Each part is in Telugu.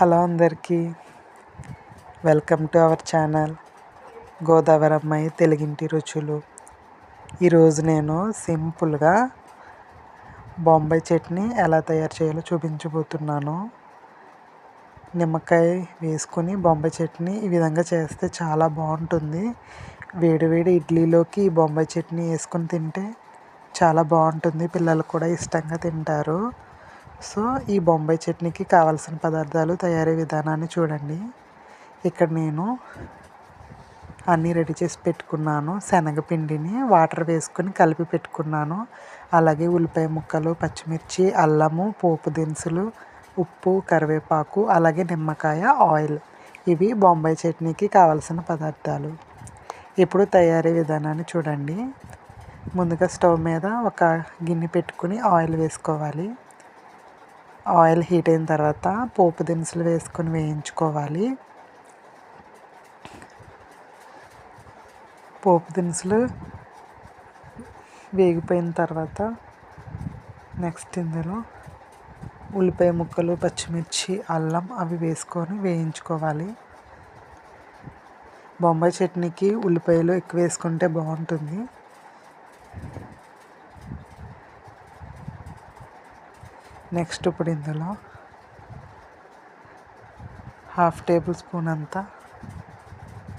హలో అందరికీ. Welcome to our channel Godavari అమ్మాయి తెలుగింటి రుచులు. ఈరోజు నేను సింపుల్గా బొంబాయి చట్నీ ఎలా తయారు చేయాలో చూపించబోతున్నాను. నిమ్మకాయ వేసుకొని బొంబాయి చట్నీ ఈ విధంగా చేస్తే చాలా బాగుంటుంది. వేడివేడి ఇడ్లీలోకి బొంబాయి చట్నీ వేసుకొని తింటే చాలా బాగుంటుంది. పిల్లలు కూడా ఇష్టంగా తింటారు. సో ఈ బొంబాయి చట్నీకి కావాల్సిన పదార్థాలు తయారీ విధానాన్ని చూడండి. ఇక్కడ నేను అన్నీ రెడీ చేసి పెట్టుకున్నాను. శనగపిండిని వాటర్ వేసుకొని కలిపి పెట్టుకున్నాను. అలాగే ఉల్లిపాయ ముక్కలు పచ్చిమిర్చి అల్లము పోపు దినుసులు ఉప్పు కరివేపాకు అలాగే నిమ్మకాయ ఆయిల్. ఇవి బొంబాయి చట్నీకి కావలసిన పదార్థాలు. ఇప్పుడు తయారీ విధానాన్ని చూడండి. ముందుగా స్టవ్ మీద ఒక గిన్నె పెట్టుకుని ఆయిల్ వేసుకోవాలి. ఆయిల్ హీట్ అయిన తర్వాత పోపు దినుసులు వేసుకొని వేయించుకోవాలి. పోపు దినుసులు వేగిపోయిన తర్వాత నెక్స్ట్ ఇందులో ఉల్లిపాయ ముక్కలు పచ్చిమిర్చి అల్లం అవి వేసుకొని వేయించుకోవాలి. బొంబాయి చట్నీకి ఉల్లిపాయలు ఎక్కువ వేసుకుంటే బాగుంటుంది. నెక్స్ట్ ఇప్పుడు ఇందులో హాఫ్ టేబుల్ స్పూన్ అంతా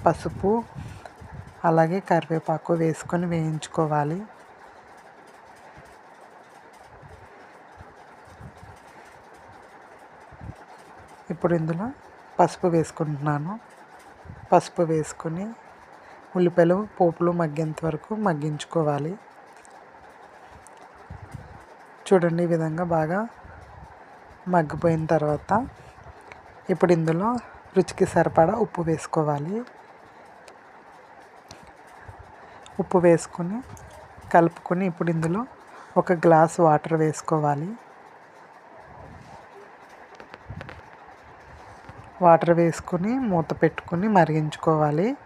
పసుపు అలాగే కరివేపాకు వేసుకొని వేయించుకోవాలి. ఇప్పుడు ఇందులో పసుపు వేసుకుంటున్నాను. పసుపు వేసుకొని ఉల్లిపాయలు పోపులు మగ్గేంత వరకు మగ్గించుకోవాలి. చూడండి ఈ విధంగా బాగా మగ్గిపోయిన తర్వాత ఇప్పుడు ఇందులో రుచికి సరిపడా ఉప్పు వేసుకోవాలి. ఉప్పు వేసుకొని కలుపుకొని ఇప్పుడు ఇందులో ఒక గ్లాస్ వాటర్ వేసుకోవాలి. వాటర్ వేసుకొని మూత పెట్టుకొని మరిగించుకోవాలి.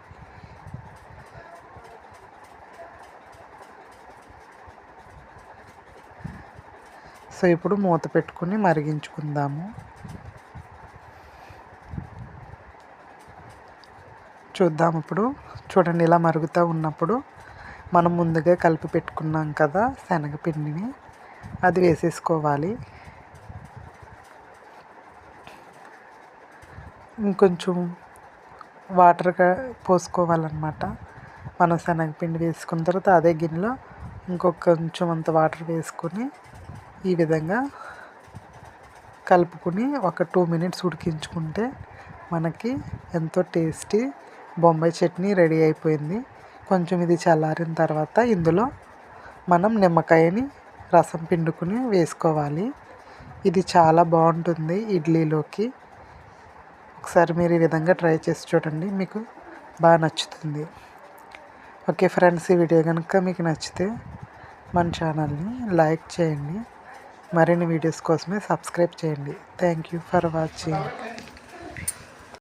సో ఇప్పుడు మూత పెట్టుకుని మరిగించుకుందాము. చూద్దాం ఇప్పుడు. చూడండి ఇలా మరుగుతూ ఉన్నప్పుడు మనం ముందుగా కలిపి పెట్టుకున్నాం కదా శనగపిండిని. అది వేసేసుకోవాలి. ఇంకొంచెం వాటర్గా పోసుకోవాలన్నమాట. మనం శనగపిండి వేసుకున్న తర్వాత అదే గిన్నెలో ఇంకొక కొంచెం అంత వాటర్ వేసుకొని ఈ విధంగా కలుపుకుని ఒక టూ మినిట్స్ ఉడికించుకుంటే మనకి ఎంతో టేస్టీ బొంబాయి చట్నీ రెడీ అయిపోయింది. కొంచెం ఇది చల్లారిన తర్వాత ఇందులో మనం నిమ్మకాయని రసం పిండుకుని వేసుకోవాలి. ఇది చాలా బాగుంటుంది ఇడ్లీలోకి. ఒకసారి మీరు ఈ విధంగా ట్రై చేసి చూడండి మీకు బాగా నచ్చుతుంది. ఓకే ఫ్రెండ్స్ ఈ వీడియో కనుక మీకు నచ్చితే మన ఛానల్ని లైక్ చేయండి. మరిన్ని వీడియోస్ కోసమే సబ్స్క్రైబ్ చేయండి. Thank you for watching